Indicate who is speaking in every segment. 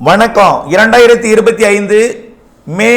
Speaker 1: வணக்கம். இரண்டாயிரத்தி இருபத்தி ஐந்து மே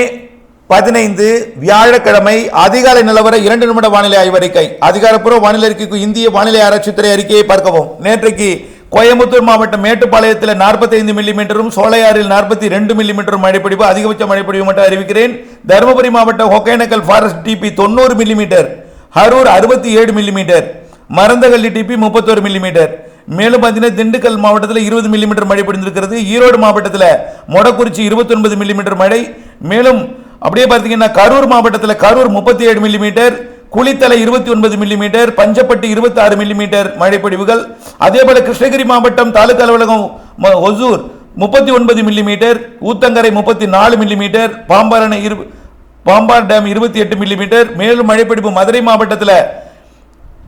Speaker 1: பதினைந்து வியாழக்கிழமை அதிகாலை நிலவர இரண்டு நிமிட வானிலை ஆய்வறிக்கை. அதிகாரப்பூர்வ வானிலை அறிக்கைக்கு இந்திய வானிலை ஆராய்ச்சித்துறை அறிக்கையை பார்க்கவும். நேற்றைக்கு கோயம்புத்தூர் மாவட்டம் மேட்டுப்பாளையத்தில் 45 மில்லிமீட்டரும் சோலையாறில் நாற்பத்தி ரெண்டு மில்லிமீட்டரும் மழைப்பிடிப்பு அதிகபட்ச மழைப்பிடிப்பு மட்டும் அறிவிக்கிறேன். தருமபுரி மாவட்டம் ஒகேனக்கல் ஃபாரஸ்ட் டிபி தொண்ணூறு மில்லிமீட்டர் அரூர் அறுபத்தி ஏழு மில்லிமீட்டர் மருந்தகல்லி டிபி முப்பத்தோரு மில்லிமீட்டர் மேலும் பார்த்தீங்கன்னா திண்டுக்கல் மாவட்டத்தில் இருபது மில்லிமீட்டர் மழை பொழிந்திருக்கிறது. ஈரோடு மாவட்டத்தில் மொடக்குறிச்சி இருபத்தொன்பது மில்லிமீட்டர் மழை. மேலும் அப்படியே பார்த்தீங்கன்னா கரூர் மாவட்டத்தில் கரூர் முப்பத்தி ஏழு மில்லிமீட்டர் குளித்தலை இருபத்தி ஒன்பது மில்லிமீட்டர் பஞ்சப்பட்டி இருபத்தி ஆறு மில்லிமீட்டர் மழைப்பொழிவுகள் அதே போல கிருஷ்ணகிரி மாவட்டம் தாலுகா அலுவலகம் ம- ஒசூர் முப்பத்தி ஒன்பது மில்லிமீட்டர் ஊத்தங்கரை முப்பத்தி நாலு மில்லிமீட்டர் பாம்பாரணை இரு பாம்பார் டேம் இருபத்தி எட்டு மில்லிமீட்டர் மேலும் மழைப்பிடிப்பு மதுரை மாவட்டத்தில்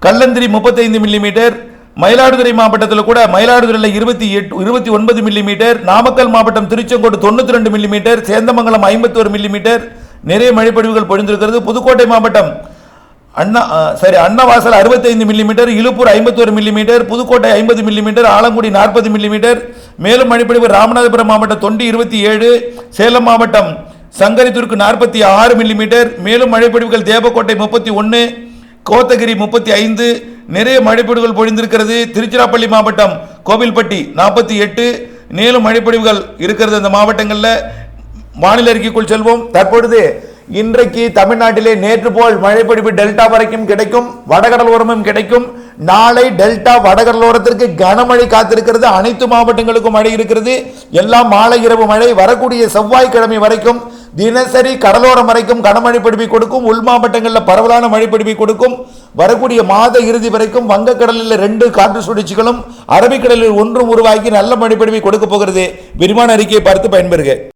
Speaker 1: கல்லந்திரி முப்பத்தைந்து மில்லிமீட்டர் மயிலாடுதுறை மாவட்டத்தில் கூட மயிலாடுதுறையில் இருபத்தி எட்டு இருபத்தி ஒன்பது மில்லிமீட்டர் நாமக்கல் மாவட்டம் திருச்செங்கோடு தொண்ணூற்றி ரெண்டு மில்லிமீட்டர் சேந்தமங்கலம் ஐம்பத்தோரு மில்லிமீட்டர் நிறைய மழைப்பொழிவுகள் பொழிந்திருக்கிறது. புதுக்கோட்டை மாவட்டம் அண்ணா சரி அன்னவாசல் அறுபத்தைந்து மில்லிமீட்டர் இழுப்பூர் ஐம்பத்தோரு மில்லிமீட்டர் புதுக்கோட்டை ஐம்பது மில்லிமீட்டர் ஆலங்குடி நாற்பது மில்லிமீட்டர் மேலும் மழைப்பொழிவு ராமநாதபுரம் மாவட்டம் தொண்டி இருபத்தி ஏழு சேலம் மாவட்டம் சங்கரித்தூருக்கு நாற்பத்தி ஆறு மில்லிமீட்டர் மேலும் மழைப்பொழிவுகள் தேவக்கோட்டை முப்பத்தி ஒன்று கோத்தகிரி முப்பத்தி ஐந்து நிறைய மழைப்பொழிவுகள் பொழிந்திருக்கிறது. திருச்சிராப்பள்ளி மாவட்டம் கோவில்பட்டி நாற்பத்தி எட்டு மேலும் மழைப்பொழிவுகள் இருக்கிறது அந்த மாவட்டங்களில். வானிலை அறிக்கைக்குள் செல்வோம். தற்பொழுது இன்றைக்கு தமிழ்நாட்டிலே நேற்று போல் மழைப்பொழிவு டெல்டா வரைக்கும் கிடைக்கும் வடகடலோரமும் கிடைக்கும். நாளை டெல்டா வடகடலோரத்திற்கு கனமழை காத்திருக்கிறது. அனைத்து மாவட்டங்களுக்கும் மழை இருக்கிறது. எல்லாம் மாலை இரவு மழை வரக்கூடிய செவ்வாய்க்கிழமை வரைக்கும் தினசரி கடலோரம் மறைக்கும் கனமழை பிடிப்பை கொடுக்கும் உள் மாவட்டங்களில் பரவலான மழை பிடிப்பை கொடுக்கும். வரக்கூடிய மாத இறுதி வரைக்கும் வங்கக்கடலில் ரெண்டு காற்று சுழற்சிகளும் அரபிக்கடலில் ஒன்றும் உருவாக்கி நல்ல மழை பிடிப்பை கொடுக்க போகிறது. விரிவான அறிக்கையை பார்த்து பயன்பெறுக.